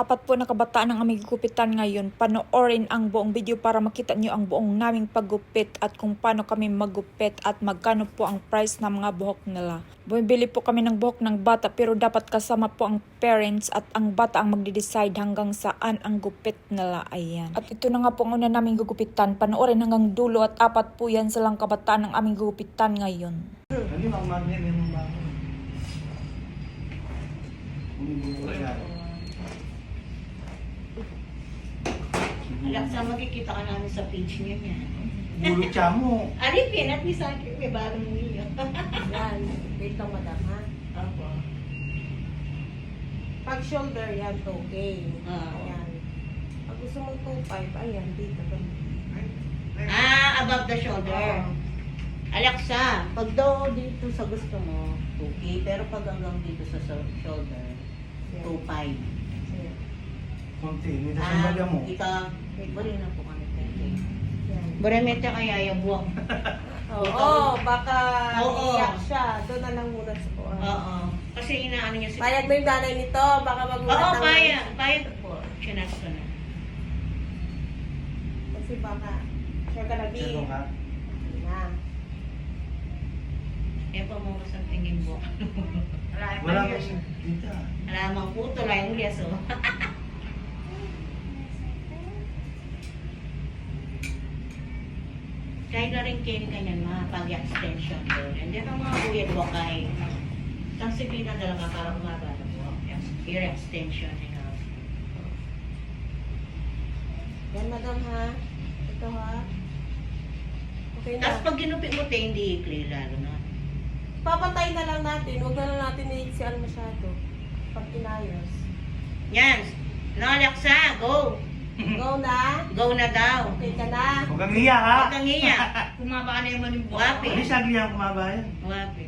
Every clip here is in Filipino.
Apat po na kabataan ang aming gupitan ngayon. Panoorin ang buong video para makita nyo ang buong naming paggupit at kung paano kami maggupit at magkano po ang price ng mga buhok nila. Bumibili po kami ng buhok ng bata pero dapat kasama po ang parents at ang bata ang magde-decide hanggang saan ang gupit nila. Ayan. At ito na nga po ang una naming gugupitan. Panoorin hanggang dulo at apat po yan silang kabataan ang aming gugupitan ngayon. Hindi, mamamaya may mga bago. Bumibili yan. Alak sa makikita ka namin sa page niya niya. Bulot siya mo. Alipin at least akin may bagong niyo. Yan. Wait lang, madam, ha? Opo. Pag shoulder, yan, 2K. Ah. Ayan. Pag gusto mo 2.5, ayan, dito. Ah, above the shoulder. Oo. Alaksa, pag daw dito sa gusto mo, okay. Pero pag hanggang dito sa shoulder, Yan. 2.5. Konti, may Ah, dasambaga mo. kita, bari na po kami. Yan. Baremete kaya yung buwak. Oo, baka Oo. iyak siya. Doon na lang muna sa kuwan. Oo. Kasi inaano niya si... Payag mo yung nanay nito, baka magulat Oo, ang- payag. Payag po. Chinas ko na. Kasi baka, na, B. Sino ka? Na. Eh po mo sa tingin buwak. Wala ka siya. Dito. Alamang puto lang yung liyaso. Kayo ganyan, mga pag-extension doon. And then ang mga buyad wakay. Ang sipitan talaga para umaba na po. Ear extension. You know. Yan, madam, ha? Ito, ha? Okay na. Tapos pag ginupit mo, te, hindi ikli lalo na. Papatay na lang natin. Huwag na lang natin iiksian masyado. Pag inayos. Yan. Alexa, go! Go na. Go na daw. Okay ka na. Huwag kang hiya ha. Huwag kang iyak. Kumaba ka na yung maning buwapi. Hindi siya ganyan kumabayan. Buwapi.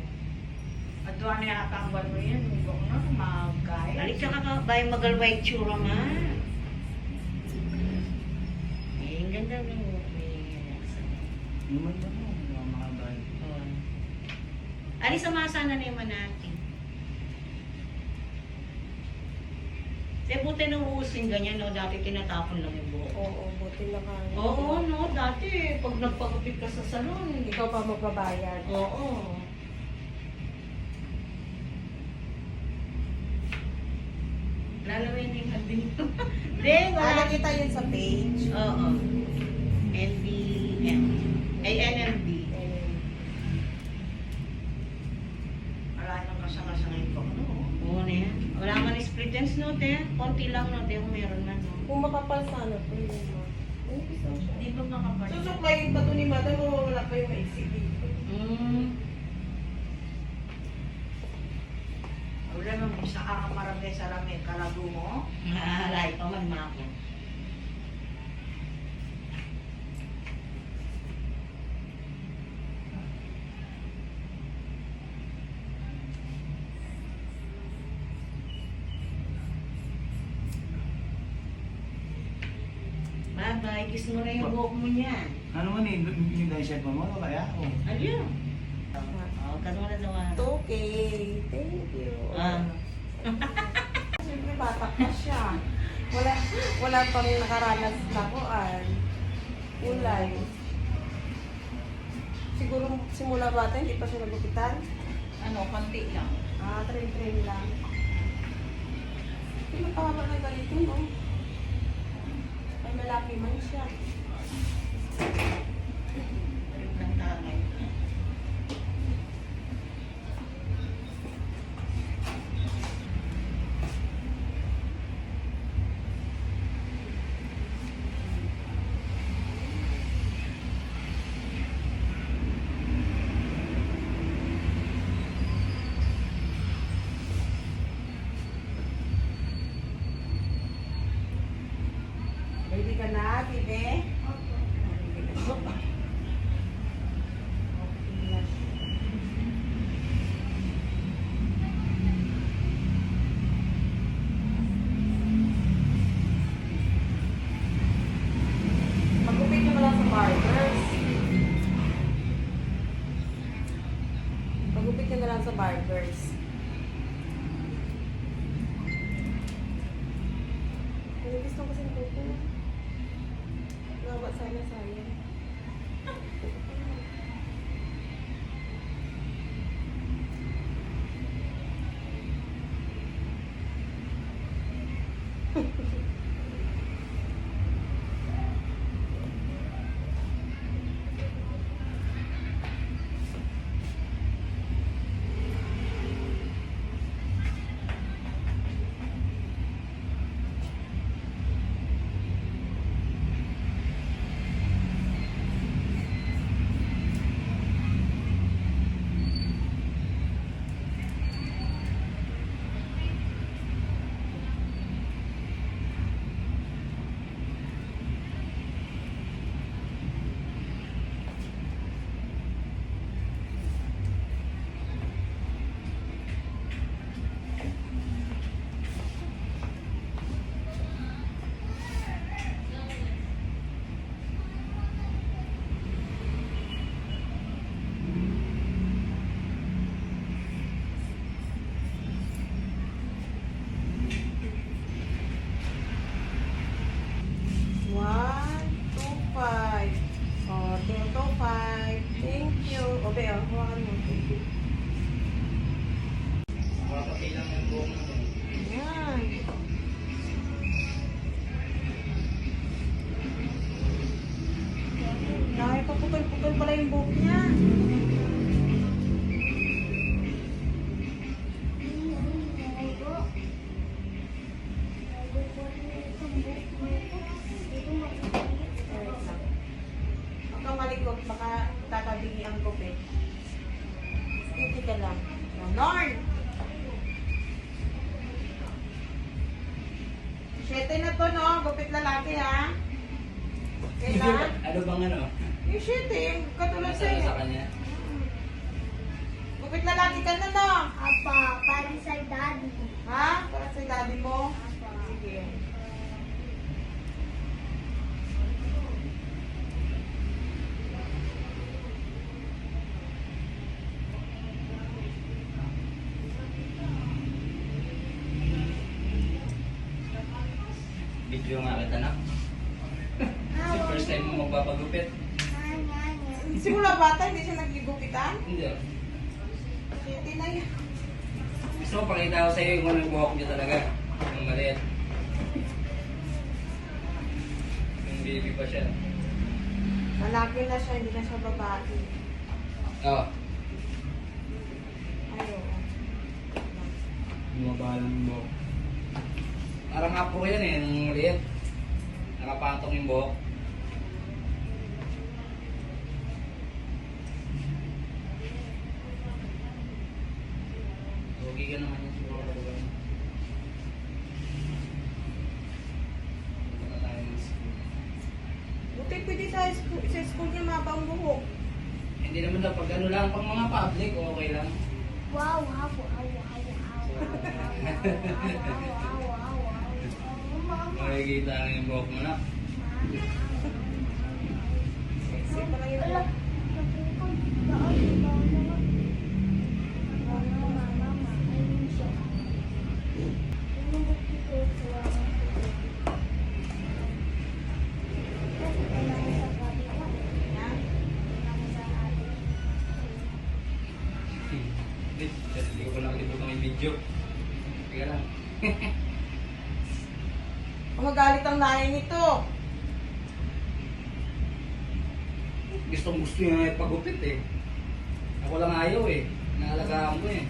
At doon niya nakakambal mo yan, huwag na, magkaya. Alik ka ka ba yung magalway tsura ma? Eh, ang ganda ng Naman ba mo? Mga mga bahay. Ali sa masana na yung manati. Buti nung uusing ganyan, no? Dati tinatapon lang yung buhok. Oo, buti na ka. Oo, no? Dati, pag nagpagupit ka sa salon, Ikaw pa magbabayad. Oo. Lalawin yung hardin. Hindi, Ah, wala. nakita yun sa page. Oo. NBM. Ay, NMB. Ends no, te. Konti lang no, te, kung meron man. No. Kung makapal sana, pwede mo. Ay, gusto ko siya. Di ba makapal? Susuklayin pa to ni madam, mawawala pa yung maisip dito. Mm. Wala nang isa ka kamarami sa rami, kalago mo. Mahalay pa man mako. Kiss mo na yung buhok mo niyan. Ano man eh, yung dahil mo mo, kaya ako. Ayun. Oh, kanuna na naman. Okay, thank you. Ah. Siyempre bata pa siya. Wala, wala pang nakaranas na kuan. Ulay. Siguro simula bata, hindi pa siya nagupitan. Ano, konti lang. Ah, train-train lang. Hindi matawa na ganito, no? Ay, malaki man siya. sabía. Ka lang. Ganon! Siyete na to, no? Gupit lalaki, ha? Kailan? Ano bang ano? Yung siyete, yung katulad Ano sa'yo. sa kanya? Gupit lalaki ka na, no? Apa, parang sa daddy. Ha? Para sa daddy mo? Sige. Video nga kita na. Kasi first time mo magpapagupit. Simula bata, hindi siya nagigupitan? Hindi. Siyete na yan. Gusto ko pakita ko sa'yo yung unang buhok niya talaga. Yung maliit. Yung baby pa siya. Lalaki na siya, hindi na siya babae. Oo. Ayaw. Bumaba lang Parang afro yan eh, nung maliit. Nakapatong yung buhok. Pogi ka naman yung siguro. Punta na tayo ng school. Buti pwede sa school, sa school niya mabang buhok. Hindi naman daw pag ano lang, pang mga public, okay lang. Wow, wow, wow, wow, wow, Makikita nga yung buhok mo na. Sexy pa lang Gustong gusto niya ipagupit eh. Ako lang ayaw eh. Naalagaan ko eh.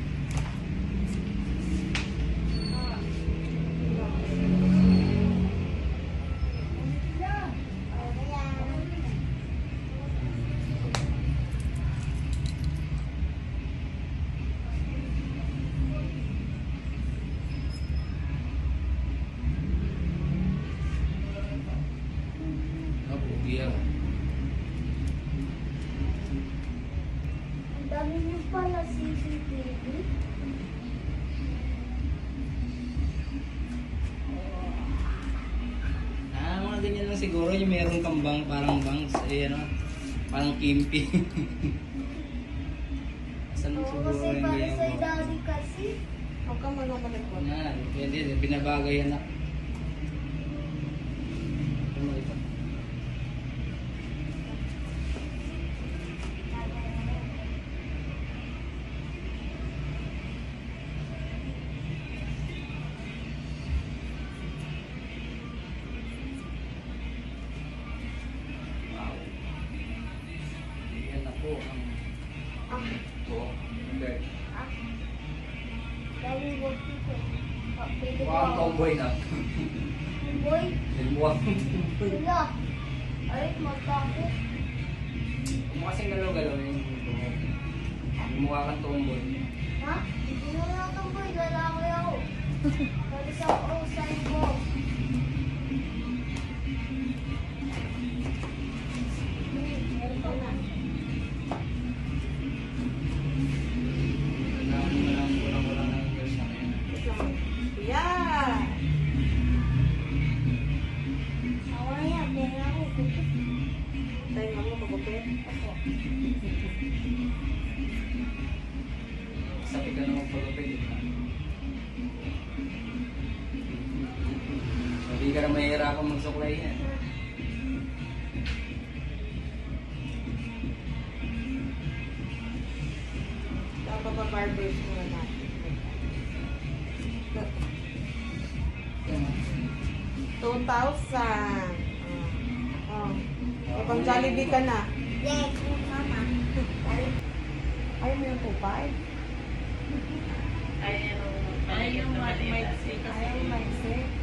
Dami niyo pala CCTV. Ah, mga ganyan lang siguro. Yung meron kang bang, parang bangs. Eh, ano, parang kimpi. Saan Oo, siguro kasi yung para ganyan sa mo? daddy kasi. Huwag kang manong malikot. Yan, pwede. Binabagay yan buhay na. Boy, Limbuwang. wala. Ay, magkakit. Kung kasing galaw-galaw yung buhok. Mukha kang tomboy. Ha? Hindi mo na itong boy, lalaki ako. Balik ako sa mo. 2,000. Oh. Oh. Pang Jollibee ka na. Yes, mama. Ayaw mo yung tupay? Ayaw mo yung maiksi. Ayaw mo maiksi.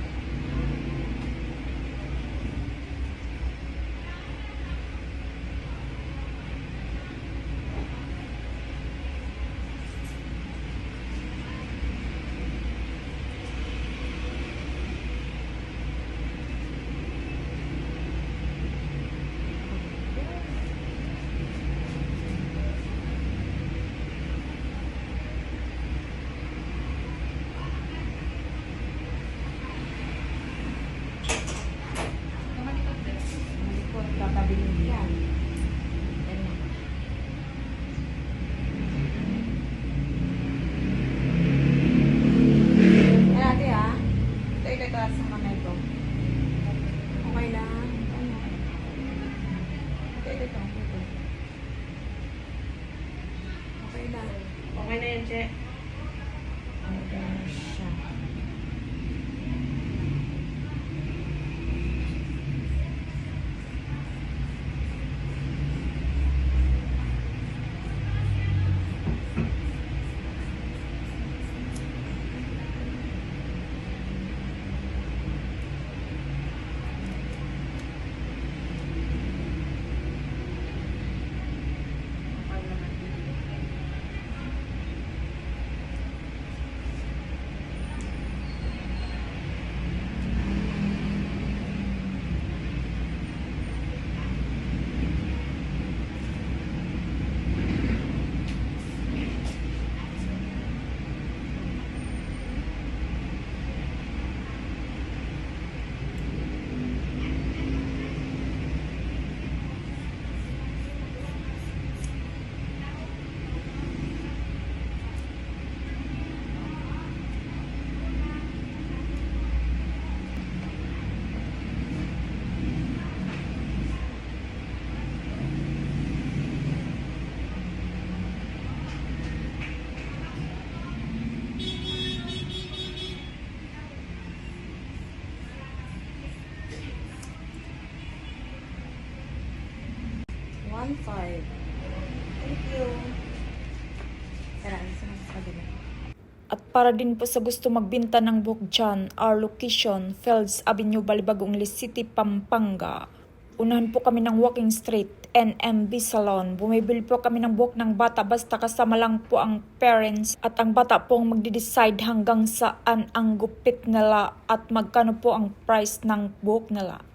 Para din po sa gusto magbenta ng buhok dyan, our location, Fields Avenue, Balibagong City, Pampanga. Unahan po kami ng walking street, NMB Salon. Bumibili po kami ng buhok ng bata basta kasama lang po ang parents at ang bata po ang magde-decide hanggang saan ang gupit nila at magkano po ang price ng buhok nila.